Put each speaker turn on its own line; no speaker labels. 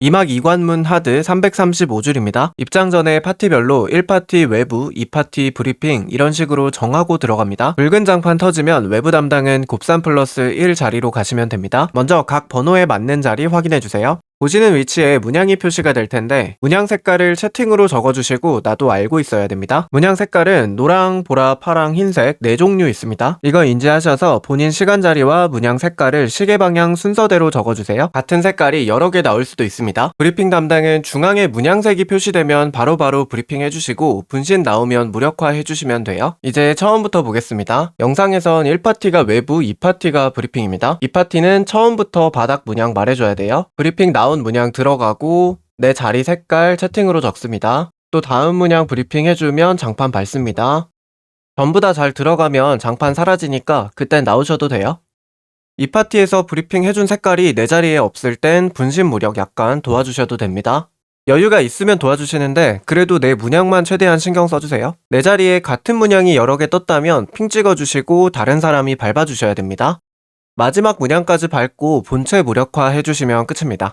이막 이관문 하드 335줄입니다. 입장 전에 파티별로 1파티 외부, 2파티 브리핑 이런 식으로 정하고 들어갑니다. 붉은 장판 터지면 외부 담당은 곱산 플러스 1 자리로 가시면 됩니다. 먼저 각 번호에 맞는 자리 확인해 주세요. 보시는 위치에 문양이 표시가 될 텐데 문양 색깔을 채팅으로 적어주시고 나도 알고 있어야 됩니다. 문양 색깔은 노랑, 보라, 파랑, 흰색 네 종류 있습니다. 이거 인지하셔서 본인 시간 자리와 문양 색깔을 시계 방향 순서대로 적어주세요. 같은 색깔이 여러 개 나올 수도 있습니다. 브리핑 담당은 중앙에 문양색이 표시되면 바로바로 브리핑 해주시고 분신 나오면 무력화 해주시면 돼요. 이제 처음부터 보겠습니다. 영상에선 1파티가 외부, 2파티가 브리핑입니다. 2파티는 처음부터 바닥 문양 말해줘야 돼요. 브리핑 나온 문양 들어가고 내 자리 색깔 채팅으로 적습니다. 또 다음 문양 브리핑 해주면 장판 밟습니다. 전부 다 잘 들어가면 장판 사라지니까 그땐 나오셔도 돼요. 이 파티에서 브리핑 해준 색깔이 내 자리에 없을 땐 분신 무력 약간 도와주셔도 됩니다. 여유가 있으면 도와주시는데 그래도 내 문양만 최대한 신경 써주세요. 내 자리에 같은 문양이 여러 개 떴다면 핑 찍어주시고 다른 사람이 밟아주셔야 됩니다. 마지막 문양까지 밟고 본체 무력화 해주시면 끝입니다.